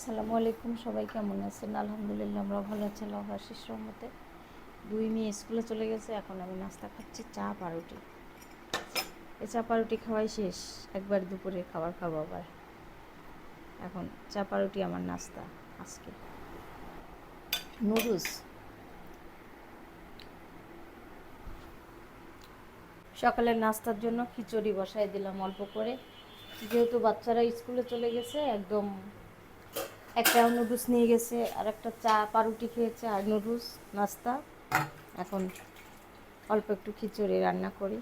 আসসালামু আলাইকুম, সবাই কেমন আছেন? আলহামদুলিল্লাহ, আমরা ভালো আছি আল্লাহ আশিস রহমতে। দুই মেয়ে স্কুলে চলে গেছে, এখন আমি নাস্তা খাচ্ছি, চা পাউরুটি এই চা পাউরুটি খাওয়াই শেষ। একবার দুপুরে খাবার খাব আবার। এখন চা পাউরুটি আমার নাস্তা, আজকে। নুডলস। সকালের নাস্তার জন্য খিচুড়ি বসাই দিলাম অল্প করে। যেহেতু বাচ্চারা স্কুলে চলে গেছে, একদম একটা নুডলস নিয়ে গেছে, আর একটা চা, পাউরুটি খেয়েছে, আর নুডলস নাস্তা। এখন অল্প একটু খিচুড়ি রান্না করি।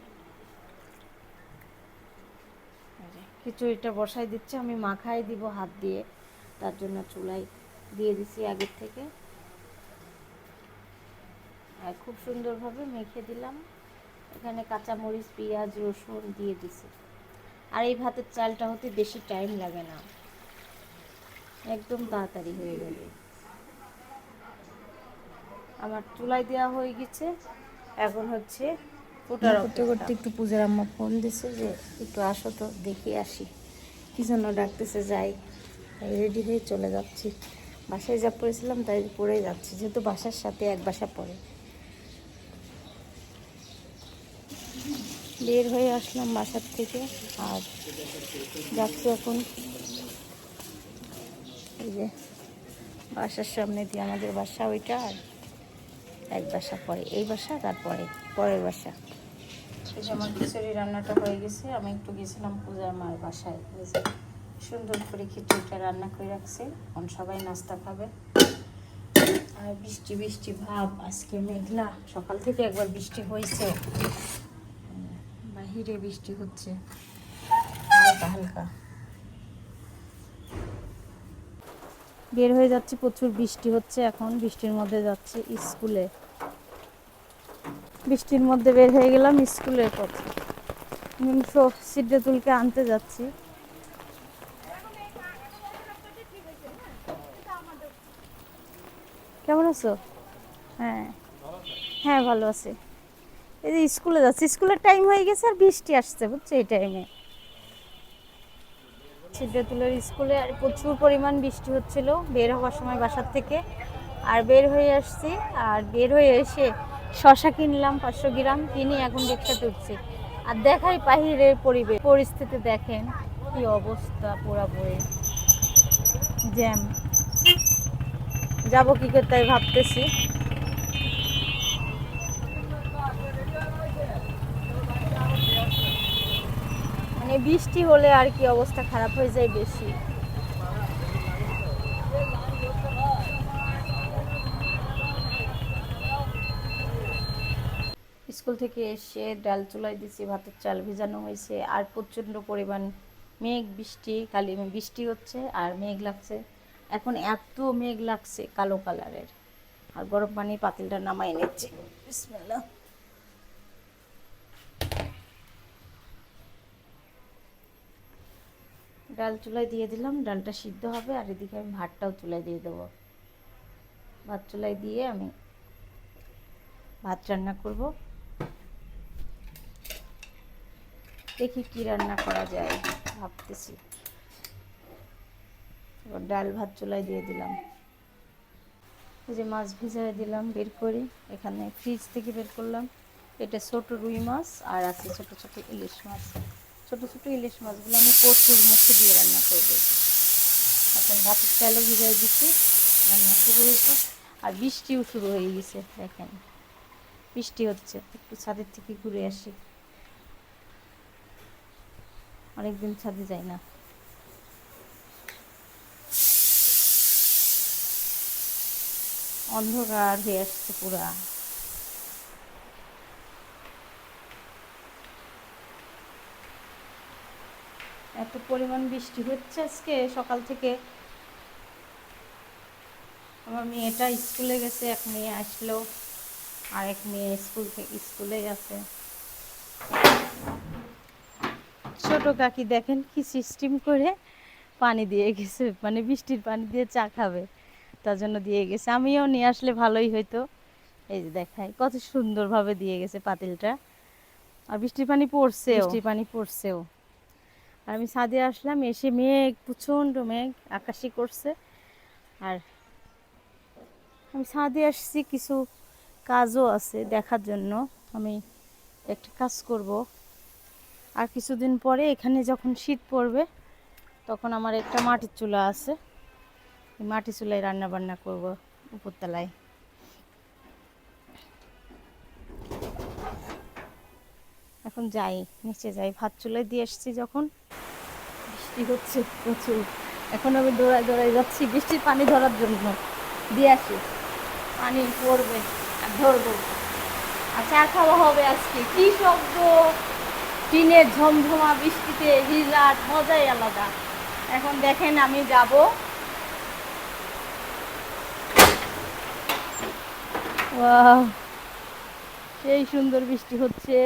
খিচুড়িটা বসাই দিচ্ছে, আমি মাখাই দিব হাত দিয়ে। তার জন্য চুলাই দিয়ে দিছি আগের থেকে। আর খুব সুন্দরভাবে মেখে দিলাম। এখানে কাঁচামরিচ, পেঁয়াজ, রসুন দিয়ে দিছি। আর এই ভাতের চালটা হতে বেশি টাইম লাগে না। একদম তাড়াতাড়ি হয়ে যাবে আমার চুলাই দেওয়া হয়ে গেছে। এখন হচ্ছে করতে করতে একটু পূজার আম্মা ফোন দিছে যে একটু আসো তো দেখে আসি। কি জন্য ডাকতেছে যাই। রেডি হয়ে চলে যাচ্ছি। বাসায় যা পড়েছিলাম তাই পড়ে যাচ্ছি যেহেতু বাসার সাথে এক বাসা পড়ে। বের হয়ে আসলাম বাসার থেকে আর যাচ্ছি এখন এই যে বাসার সামনে দিয়ে আমাদের বাসা ওইটা, আর এক বাসা পরে, এই বাসা, তারপরে পরের বাসা। আমার খিচুড়ি রান্নাটা হয়ে গেছে, আমি একটু গেছিলাম পূজার মায়ের বাসায় সুন্দর করে খিচুড়িটা রান্না করে রাখছে, এখন সবাই নাস্তা খাবে। আর বৃষ্টি বৃষ্টি, ভাব, আজকে মেঘলা, সকাল থেকে একবার বৃষ্টি হয়েছে। বাহিরে বৃষ্টি হচ্ছে, হালকা হালকা। বের হয়ে যাচ্ছে, প্রচুর বৃষ্টি হচ্ছে এখন। বৃষ্টির মধ্যে যাচ্ছে স্কুলে। বৃষ্টির মধ্যে বের হয়ে গেলাম স্কুলের পথে। মিংস সিদ্ধাতুলকে আনতে যাচ্ছি। কেমন আছো? হ্যাঁ। হ্যাঁ ভালো আছে। এই যে স্কুলে যাচ্ছি, স্কুলের টাইম হয়ে গেছে আর বৃষ্টি আসছে, বুঝছ? এই টাইমে সিদ্ধাতুলের স্কুলে আর প্রচুর পরিমাণ বৃষ্টি হচ্ছিল, বের হওয়ার সময় বাসার থেকে। আর বের হয়ে আসছি, আর বের হয়ে এসে শশা কিনলাম পাঁচশো গ্রাম, কিনে এখন রিক্সাতে উঠছি আর দেখাই বাহিরের পরিবেশ। পরিস্থিতি দেখেন, কি অবস্থা পুরাপুরি জ্যাম। যাব কি করতে ভাবতেছি। বৃষ্টি হলে আর কি অবস্থা খারাপ হয়ে যায় বেশি। স্কুল থেকে এসে ডাল চুলাই দিছি, ভাতের চাল ভিজানো হয়েছে, আর প্রচণ্ড পরিমাণ মেঘ, বৃষ্টি, খালি বৃষ্টি হচ্ছে আর মেঘ লাগছে। এখন এত মেঘ লাগছে কালো কালারের। আর গরম পানি পাতিলটা নামাই নিচ্ছে। ডাল চুলায় দিয়ে দিলাম, ডালটা সিদ্ধ হবে, আর এদিকে আমি ভাতটাও চুলায় দিয়ে দেবো। ভাত চুলায় দিয়ে আমি ভাত রান্না করব। দেখি কি রান্না করা যায়, ভাবতেছি। এবার ডাল ভাত চুলায় দিয়ে দিলাম। এই যে মাছ ভিজায় দিলাম, বের করে। এখানে ফ্রিজ থেকে বের করলাম। এটা ছোট রুই মাছ, আর আছে ছোট ছোট ইলিশ মাছ। ছোট ছোট ইলিশ মাছগুলো আমি কচুর মুখে দিয়ে রান্না করব। এখন ভাতের চালও ভিজাই দিচ্ছি, রান্না শুরু হয়েছে। আর বৃষ্টিও শুরু হয়ে গেছে, দেখেন। বৃষ্টি হচ্ছে, একটু ছাদের থেকে ঘুরে আসি। অনেকদিন ছাদে যাই না। অন্ধকার হয়ে আসছে পুরা। এত পরিমাণ বৃষ্টি হচ্ছে আজকে, সকাল থেকে। আমার মেয়েটা স্কুলে গেছে, এক মেয়ে আসলো, আর এক মেয়ে স্কুল থেকে স্কুলে গেছে। ছোট কাকি দেখেন কি সিস্টেম করে পানি দিয়ে গেছে মানে বৃষ্টির পানি দিয়ে চা খাবে, তার জন্য দিয়ে গেছে। আমিও নিয়ে আসলে ভালোই হইতো। এই যে দেখাই, কত সুন্দরভাবে দিয়ে গেছে পাতিলটা। আর বৃষ্টির পানি পড়ছে বৃষ্টির পানি পড়ছেও। আর আমি ছাদে আসলাম, এসে মেঘ, প্রচণ্ড মেঘ, আকাশি করছে। আর আমি ছাদে আসছি, কিছু কাজও আছে দেখার জন্য। আমি একটা কাজ করব। আর কিছুদিন পরে এখানে যখন শীত পড়বে, তখন আমার একটা মাটির চুলা আছে। মাটির চুলায় রান্না বান্না করব উপরতলায়। এখন যাই, নিচে যাই। ভাত চুলায় দিয়ে এসছি যখন। বৃষ্টি হচ্ছে? প্রচুর। এখন আমি দৌড়ায় দৌড়ায় যাচ্ছি, বৃষ্টির পানি ধরার জন্য। দিয়ে আসি। পানি পড়বে, আর ধরবো। আর চা খাওয়া হবে আজকে। কি শব্দ? টিনের ঝমঝমা বৃষ্টিতে হিলাট মজাই আলাদা। এখন দেখেন আমি যাব। সেই সুন্দর বৃষ্টি হচ্ছে।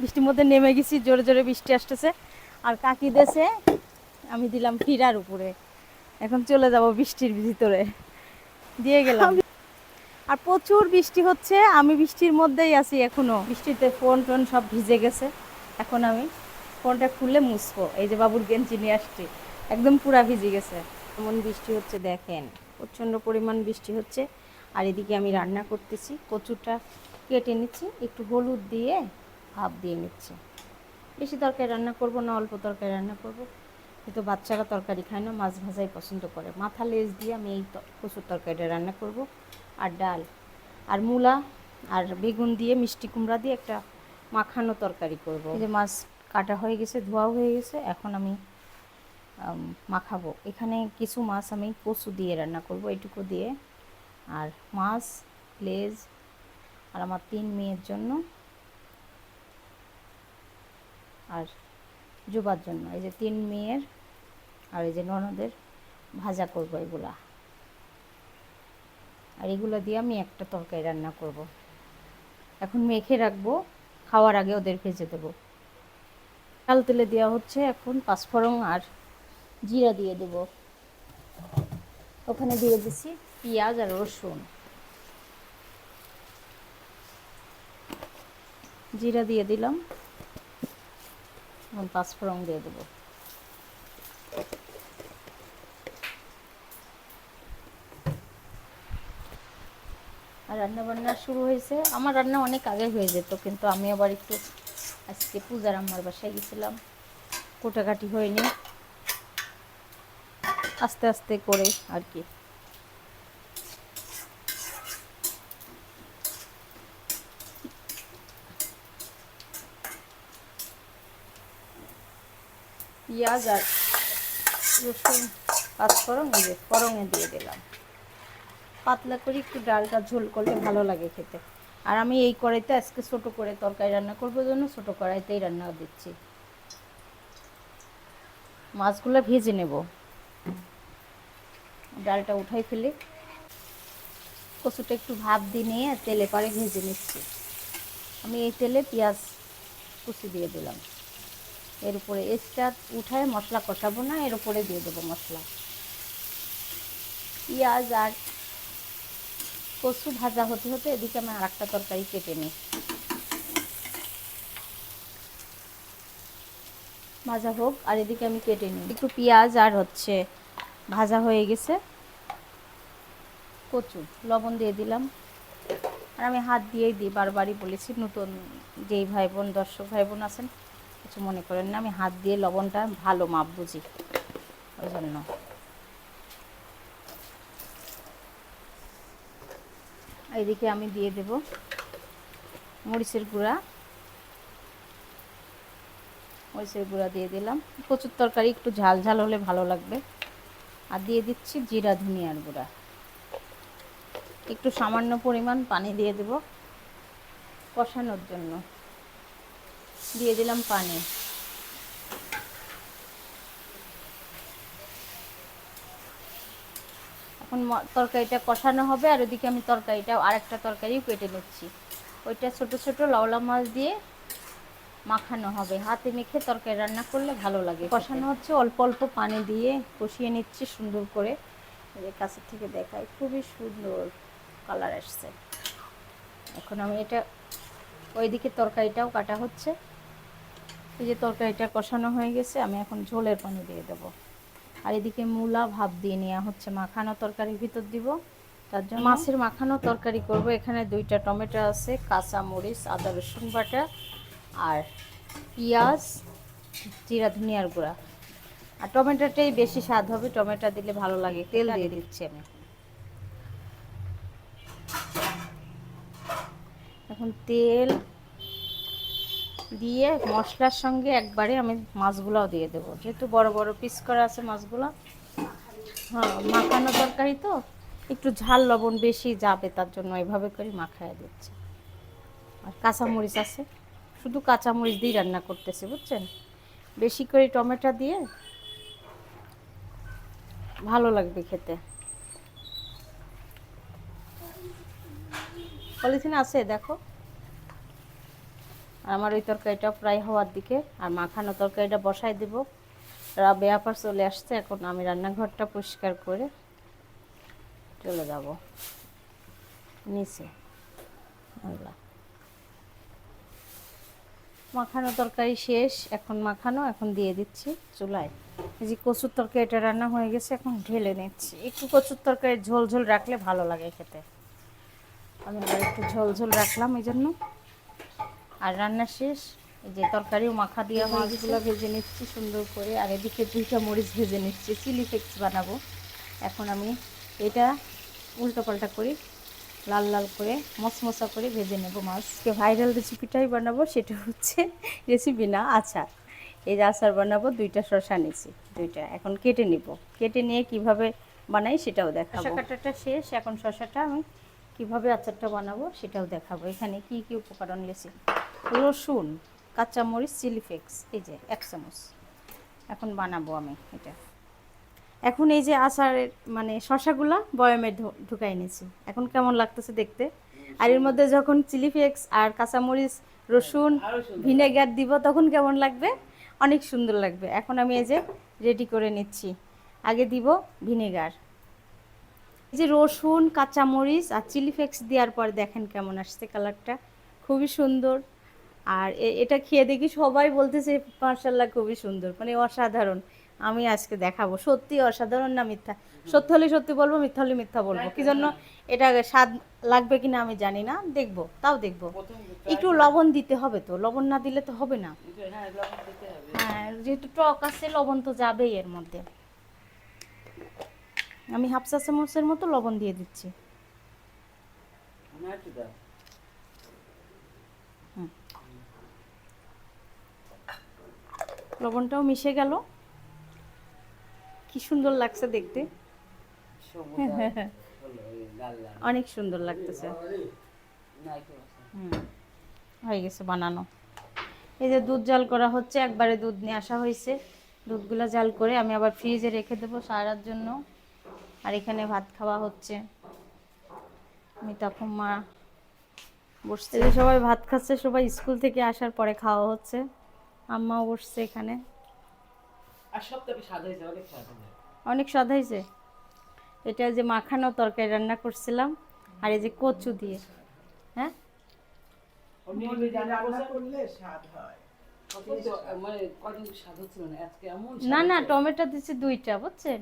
বৃষ্টির মধ্যে নেমে গেছি, জোরে জোরে বৃষ্টি আসতেছে। আর কাকি দেশে আমি দিলাম ফিরার উপরে। এখন চলে যাব বৃষ্টির ভিতরে। দিয়ে গেলাম। আর প্রচুর বৃষ্টি হচ্ছে, আমি বৃষ্টির মধ্যেই আছি এখনও। বৃষ্টিতে ফোন টোন সব ভিজে গেছে। এখন আমি ফোনটা খুললে মুছবো। এই যে বাবুর গেঞ্জি নিয়ে আসছি। একদম পুরা ভিজে গেছে। এমন বৃষ্টি হচ্ছে দেখেন। প্রচণ্ড পরিমাণ বৃষ্টি হচ্ছে। আর এদিকে আমি রান্না করতেছি। কচুটা কেটে নিচ্ছি। একটু হলুদ দিয়ে ভাপ দিয়ে নিচ্ছি। বেশি তরকারি রান্না করব না, অল্প তরকারি রান্না করব। কিন্তু বাচ্চারা তরকারি খায় না, মাছ ভাজাই পছন্দ করে। মাথা লেজ দিয়ে আমি এই কচুর তরকারিটা রান্না করব। আর ডাল, আর মূলা, আর বেগুন দিয়ে, মিষ্টি কুমড়া দিয়ে একটা মাখানো তরকারি করব। এই যে মাছ কাটা হয়ে গেছে, ধোয়াও হয়ে গেছে, এখন আমি মাখাবো। এখানে কিছু মাছ আমি কচু দিয়ে রান্না করব, এইটুকু দিয়ে। আর মাছ, লেজ, আর আমার তিন মেয়ের জন্য। আর জুবার জন্য। এই যে তিন মেয়ের আর এই যে ননদের ভাজা করব এগুলা। আর এগুলো দিয়ে আমি একটা তরকারি রান্না করব। এখন মেখে রাখব, খাওয়ার আগে ওদের ভেজে দেবো। কাল তেলে দেওয়া হচ্ছে এখন পাঁচফোড়ন আর জিরা দিয়ে দেব। ওখানে দিয়ে দিছি পেঁয়াজ আর রসুন। জিরা দিয়ে দিলাম। এখন পাঁচফোড়ন দিয়ে দেবো। আর রান্না বান্না শুরু হয়েছে। আমার রান্না অনেক আগে হয়ে যেত, কিন্তু আমি আবার একটু আজকে পূজার আমার বাসায় গেছিলাম। কোটাকাটি হয়নি। আস্তে আস্তে করে আর কি। পেঁয়াজ আর রসুন পাঁচফোড়ন এই যে ফোড়নে দিয়ে দিলাম। পাতলা করে একটু ডালটা ঝোল করলে ভালো লাগে খেতে। আর আমি এই কড়াইতে আজকে ছোট করে তরকারি রান্না করব জন্য, ছোট কড়াইতেই রান্না দিচ্ছি। মাছগুলো ভেজে নেব। ডালটা উঠাই ফেলে। কচুটা একটু ভাপ দিয়ে নিয়ে তেলে পরে ভেজে নিচ্ছি। আমি এই তেলে পেঁয়াজ কুচি দিয়ে দিলাম। এর উপরে এক্সট্রা উঠায় মশলা কষাবো না, এর উপরে দিয়ে দেবো মশলা। পেঁয়াজ আর কচু ভাজা হতে হতে এদিকে আমি আর একটা তরকারি কেটে নিই। ভাজা হোক, আর এদিকে আমি কেটে নিই। একটু পেঁয়াজ আর হচ্ছে ভাজা হয়ে গেছে। কচু, লবণ দিয়ে দিলাম। আর আমি হাত দিয়েই দিই, বারবারই বলেছি, নতুন যেই ভাই বোন দর্শক ভাই বোন আছেন, কিছু মনে করেন না, আমি হাত দিয়ে লবণটা ভালো মাপ বুঝি। ওই জন্য। এইদিকে আমি দিয়ে দেব মরিচের গুঁড়া। মরিচের গুঁড়া দিয়ে দিলাম। কচুর তরকারি একটু ঝাল ঝাল হলে ভালো লাগবে। আর দিয়ে দিচ্ছি জিরা, ধনিয়ার গুঁড়া। একটু সামান্য পরিমাণ পানি দিয়ে দেব কষানোর জন্য। দিয়ে দিলাম পানি। এখন তরকারিটা কষানো হবে আর ওদিকে আমি তরকারিটা, আরেকটা তরকারিও কেটে নিচ্ছি। ওইটা ছোট ছোট লাউলা মাছ দিয়ে মাখানো হবে। হাতে মেখে তরকারি রান্না করলে ভালো লাগে। কষানো হচ্ছে অল্প অল্প পানি দিয়ে কষিয়ে নিচ্ছি সুন্দর করে। কাছের থেকে দেখাই, খুবই সুন্দর কালার আসছে। এখন আমি এটা, ওইদিকে তরকারিটাও কাটা হচ্ছে। এই যে তরকারিটা কষানো হয়ে গেছে, আমি এখন ঝোলের পানি দিয়ে দেবো। আর এদিকে মূলা ভাপ দিয়ে নেওয়া হচ্ছে। মাখানো তরকারির ভিতর দিব। তার জন্য মাছের মাখানো তরকারি করব। এখানে দুইটা টমেটো আছে কাঁচা মরিচ আদা রসুন বাটা আর পেঁয়াজ জিরা ধনিয়ার গুঁড়া। আর টমেটোটাই বেশি স্বাদ হবে। টমেটো দিলে ভালো লাগে। তেল দিয়ে দিচ্ছি আমি। এখন তেল দিয়ে মশলার সঙ্গে একবারে আমি মাছগুলোও দিয়ে দেবো। যেহেতু বড় বড় পিস করা আছে মাছগুলো। হ্যাঁ মাখানো তরকারি তো, একটু ঝাল লবণ বেশি যাবে তার জন্য এভাবে করে মাখায় দিচ্ছে। আর কাঁচামরিচ আছে, শুধু কাঁচামরিচ দিয়ে রান্না করতেছি, বুঝছেন? বেশি করে টমেটো দিয়ে ভালো লাগবে খেতে। পলিথিন আছে, দেখো। আমার ওই তরকারিটা প্রায় হওয়ার দিকে, আর মাখানো তরকারিটা বসাই দেব। রাবে আপার চলে আসছে, এখন আমি রান্নাঘরটা পরিষ্কার করে চলে যাব। নিচে। মাখানো তরকারি শেষ, এখন মাখানো, এখন দিয়ে দিচ্ছি চুলায়। এই যে কচুর তরকারিটা রান্না হয়ে গেছে, এখন ঢেলে নিচ্ছি। একটু কচুর তরকারি ঝোল ঝোল রাখলে ভালো লাগে খেতে। আমি একটু ঝোল ঝোল রাখলাম, এই জন্য আর রান্না শেষ। এই যে তরকারিও মাখা দিয়ে মাছগুলো ভেজে নিচ্ছি সুন্দর করে। আর এদিকে দুইটা মরিচ ভেজে নিচ্ছি চিলি ফ্লেক্স বানাবো। এখন আমি এটা উল্টো পাল্টা করি লাল লাল করে মশমশা করে ভেজে নেব মাছকে ভাইরাল রেসিপিটাই বানাবো সেটা হচ্ছে রেসিপি না আচার। এই যে আচার বানাবো দুইটা শশা নিয়েছি দুইটা। এখন কেটে নিব। কেটে নিয়ে কীভাবে বানাই সেটাও দেখাবো। কাটাটা শেষ এখন শশাটা আমি কীভাবে আচারটা বানাবো সেটাও দেখাবো। এখানে কি কি উপকরণ নিয়েছি রসুন কাঁচামরিচ চিলি ফ্লেক্স এই যে এক চামচ। এখন বানাবো আমি এটা। এখন এই যে আচারের মানে শশাগুলা বয়ামে ঢুকাই নিয়েছি। এখন কেমন লাগতেছে দেখতে? আর এর মধ্যে যখন চিলি ফ্লেক্স আর কাঁচামরিচ রসুন ভিনেগার দিব তখন কেমন লাগবে? অনেক সুন্দর লাগবে। এখন আমি এই যে রেডি করে নিচ্ছি। আগে দিব ভিনেগার। এই যে রসুন কাঁচামরিচ আর চিলি ফ্লেক্স দেওয়ার পর দেখেন কেমন আসছে কালারটা। খুবই সুন্দর। আর এটা খেয়ে দেখি সবাই বলতেছে মার্শাল্লাহ খুবই সুন্দর। মানে অসাধারণ। আমি আজকে দেখাবো। সত্যি অসাধারণ না মিথ্যা? সত্য হলে সত্যি বলব মিথ্যা হলে মিথ্যা বলব। কি জন্য এটা স্বাদ লাগবে কিনা আমি জানি না। দেখব তাও দেখব। একটু লবণ দিতে হবে তো। লবণ না দিলে তো হবে না। হ্যাঁ যেহেতু টক আছে লবণ তো যাবেই এর মধ্যে। আমি হাফ চা চামচের মতো লবণ দিয়ে দিচ্ছি। লবণটাও মিশে গেল। কি সুন্দর লাগছে দেখতে। অনেক সুন্দর লাগতেছে। হয়ে গেছে বানানো। এই যে দুধ জাল করা হচ্ছে একবারে দুধ নিয়ে আসা হয়েছে। দুধগুলো জাল করে আমি আবার ফ্রিজে রেখে দেবো সারার জন্য। আর এখানে ভাত খাওয়া হচ্ছে। তখন মা বসছে। সবাই ভাত খাচ্ছে সবাই স্কুল থেকে আসার পরে খাওয়া হচ্ছে। আম্মাও বসছে এখানে। অনেক স্বাদ হয়েছে। এটা যে মাখানো তরকারি রান্না করছিলাম আর এই যে কচু দিয়ে। হ্যাঁ? হয়। মানে হচ্ছিল না না টমেটো দিচ্ছে দুইটা বুঝছেন?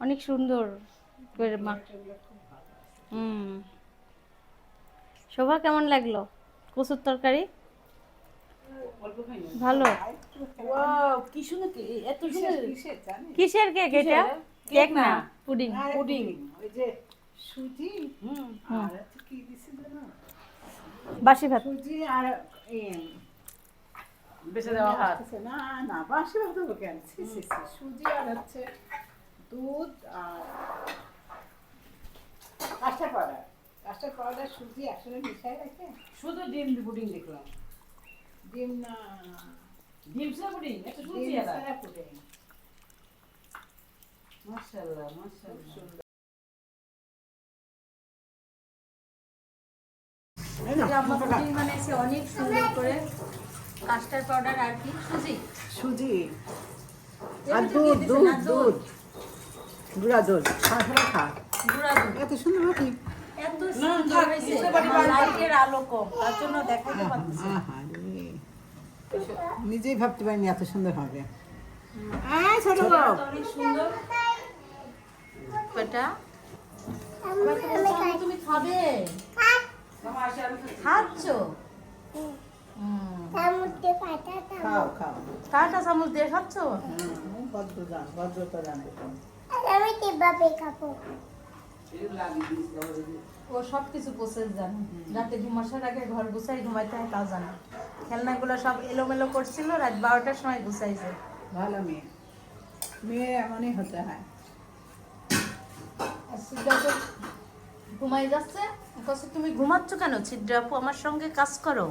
অনেক সুন্দর করে মা হুম। শোভা কেমন লাগল কচুর তরকারি? ভালো। ওয়াও কি সুন্দর এত সুন্দর কিসের কেক এটা? কেক না। পুডিং পুডিং ওই যে সুজি। হুম। আর কি দিছে জানো? বাসি ভাত। সুজি আর বেঁচে দেওয়া হাত না না বাসি ভাত হবে কেন? সুজি আর হচ্ছে দুধ আর কাস্টার পাউডার পাউডার সুজি একসাথে মিশাই রেখে। শুধু ডিম পুডিং দেখলাম। ডিম না ডিম সা পুডিং এত সুজি ডিম ছাড়া পুডিং মাশাআল্লাহ মাশাআল্লাহ পুডিং বানাইছে অনেক সুন্দর করে। কাস্টার্ড পাউডার আর কি সুজি। সুজি। আর দুধ, দুধ দুধ, গুঁড়া দুধ খা খা গুঁড়া দুধ। এত সুন্দর হতি এত সুন্দর হয়েছে। লাইটের আলো কম তার জন্য দেখাতে পারতেছি না। আহারে। নিজেই ভাবতে পারিনি এত সুন্দর হবে। ছোট সুন্দর। তুমি খাবে। খাচ্ছি। খাচ্ছ। খাও খাও। কাটা চামচ দিয়ে খাচ্ছ? হুম, ভদ্র জান ভদ্রতা জানবে ও সব কিছু প্রসেস জানে। রাতে ঘুমাসার আগে ঘর গুছাই ঘুমাইতে হয় তাও জানে। খেলনাগুলো সব এলোমেলো করছিল রাত বারোটার সময় গুছাইছে। ভালো মেয়ে। মেয়ে এমনই হতে হয়। ঘুমাই যাচ্ছে। কসে তুমি ঘুমাচ্ছ কেন? ছিদ্রা আপু আমার সঙ্গে কাজ করো।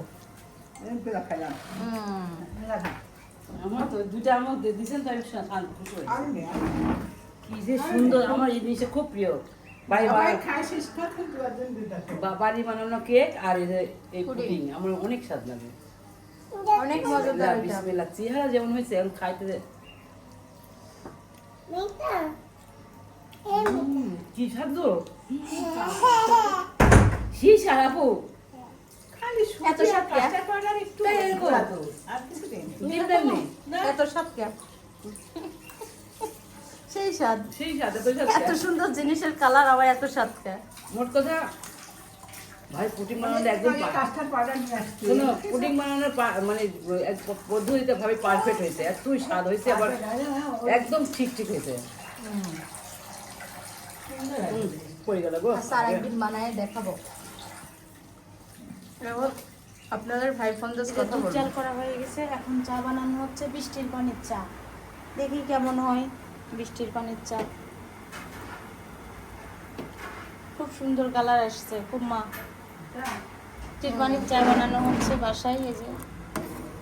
আমার তো দুইটা আমার দিয়েছেন তো আমি কি যে সুন্দর আমার এই জিনিসটা খুব প্রিয়। বাড়ি বানানো কেক আর এই পুডিং। আমার অনেক স্বাদ লাগে। অনেক মজাদার বিসমিল্লাহ চেহারা যেমন হয়েছে এখন খাইতে কি স্বাদ শি সারাপু খালি এত সুজি সব কাস্টার্ড পাউডার একটু তাই এরকম? তো আর কিছু নেই নির্দেন নেই এত স্বাদ কে সেই স্বাদ। সেই স্বাদ এত সুন্দর জিনিসের কালার আবার এত স্বাদ মোট কথা ভাই পুডিং বানানোর একদম শোনো পুডিং বানানোর মানে পদ্ধতিতে ভাবে পারফেক্ট হয়েছে। এতই স্বাদ হয়েছে আবার একদম ঠিক ঠিক হয়েছে। পড়ে গেল গো। আচ্ছা একদিন বানায় দেখাবো। আপনাদের ভাই কথা চাল করা হয়ে গেছে এখন চা বানানো হচ্ছে বৃষ্টির পানির চা। দেখি কেমন হয়। বৃষ্টির পানির চা খুব সুন্দর কালার আসছে খুব মা। বৃষ্টির পানির চা বানানো হচ্ছে বাসায় এই যে।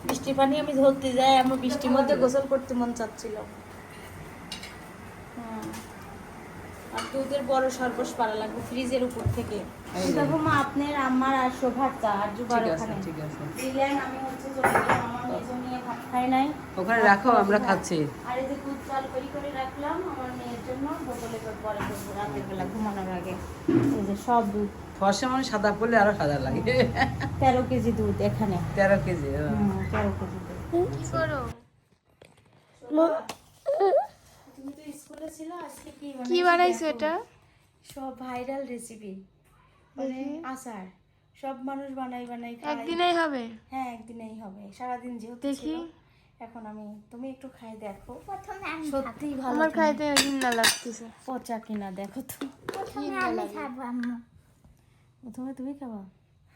বৃষ্টির পানি আমি ধরতে যাই আমার বৃষ্টির মধ্যে গোসল করতে মন চাচ্ছিল। হুম। আর দুধের বড় সরবস পারা লাগবে ফ্রিজের উপর থেকে। দেখো মা আপনার আমার আর শোভার চা আর জুবার ওখানে। ঠিক আছে। আমি হচ্ছে চলে গেলাম ভাত খাই নাই। ওখানে রাখো আমরা খাচ্ছি। আর এই যে দুধ চাল করি করে রাখলাম আমার মেয়ের জন্য বোতলে করে পরে রাতের বেলা ঘুমানোর আগে। এই যে সব দুধ। ফর্সা মানে সাদা পড়লে আরও সাদা লাগে। তেরো কেজি দুধ এখানে। তেরো কেজি হ্যাঁ। তেরো কেজি দুধ। তুমি তো স্কুলে ছিল আজকে কি কি বানাইছো এটা? সব ভাইরাল রেসিপি মানে আচার। সব মানুষ বানাই বানাই খায়। একদিনেই হবে? হ্যাঁ একদিনেই হবে। সারাদিন যেহেতু দেখি। এখন আমি তুমি একটু খাই দেখো। প্রথমে আমি সত্যি ভালো আমার। খাইতে ঘৃণা লাগতেছে। পচা কিনা দেখো তো। ঘৃণা লাগে। প্রথমে তুমি খাবা?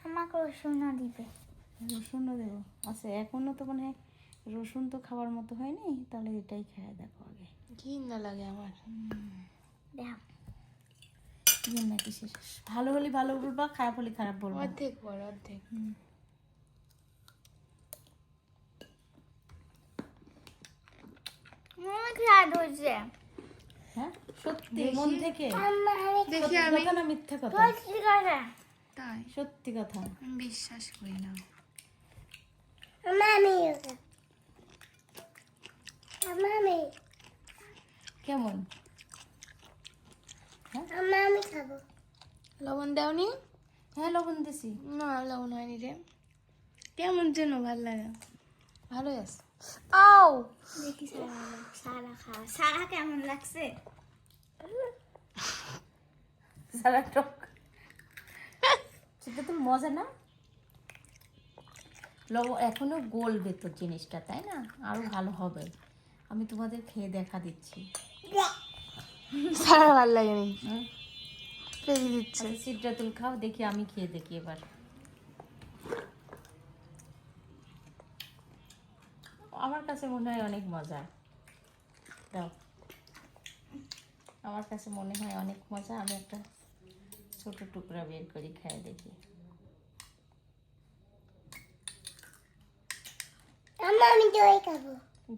আমাকে রসুন দিবে। রসুনও দেবো। আচ্ছা এখনও তো মানে রসুন তো খাওয়ার মতো হয়নি তাহলে এটাই খেয়ে দেখো আগে। ঘৃণা লাগে আমার। দেখ ইয়ে নাকি শেষ? ভালো হলে ভালো বলবা খারাপ হলে খারাপ বলবা। অর্ধেক বড় অর্ধেক। হয়েছে। হ্যাঁ? সত্যি মন থেকে? দেখি আমি। কথা না মিথ্যা কথা? সত্যি কথা। তাই। সত্যি কথা? আমি বিশ্বাস করি না। মামি মামি কেমন? মামি খাব। লবণ দাওনি? হ্যাঁ লবণ দিছি। না লবণ হয়নি রে। কেমন যেন ভালো লাগে। ভালোই আছে। আও! দেখি সারা সারা সারা কেমন লাগছে? সারা টক। সেটা তো মজা না? লব এখনও গোল ভেতর জিনিসটা তাই না? আরও ভালো হবে। আমি তোমাদের খেয়ে দেখা দিচ্ছি। সারা ভালো লাগেনি? ফেলে দিচ্ছে। আচ্ছা সিদ্ধাতুল খাও দেখি আমি খেয়ে দেখি এবার। আমার কাছে মনে হয় অনেক মজা। দাও। আমার কাছে মনে হয় অনেক মজা। আমি একটা ছোট টুকরা বের করি খেয়ে দেখি।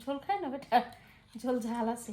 ঝোল খায় না বেটা? ঝোল ঝাল আছে।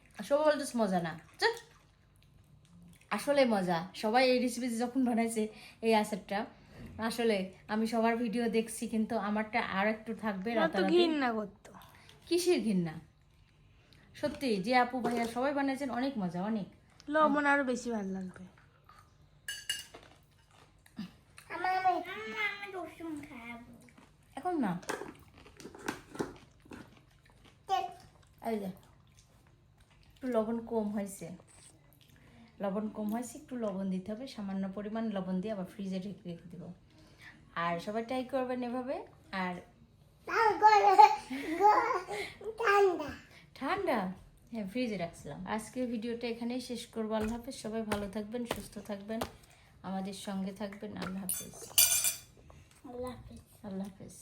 সবাই বলতেছে মজা না। আসলে মজা। সবাই এই রেসিপি যখন বানাইছে এই আচারটা আসলে আমি সবার ভিডিও দেখছি কিন্তু আমারটা আর একটু থাকবে। ঘৃণা করতো। কিসের ঘৃণা? সত্যি যে আপু ভাইয়া সবাই বানিয়েছেন অনেক মজা অনেক। লবণ আরও বেশি ভালো লাগবে। আমার আমি আমি রসুন খাব। এখন না। এই যে। একটু লবণ কম হয়েছে। লবণ কম হয়েছে একটু লবণ দিতে হবে সামান্য পরিমাণ লবণ দিয়ে আবার ফ্রিজে ঢেকে রেখে দেবো। আর সবাই ট্রাই করবেন এভাবে আর ঠান্ডা? হ্যাঁ ফ্রিজে রাখছিলাম। আজকের ভিডিওটা এখানেই শেষ করব। আল্লাহ হাফেজ। সবাই ভালো থাকবেন সুস্থ থাকবেন। আমাদের সঙ্গে থাকবেন। আল্লাহ হাফেজ। আল্লাহ হাফিজ। আল্লাহ হাফেজ।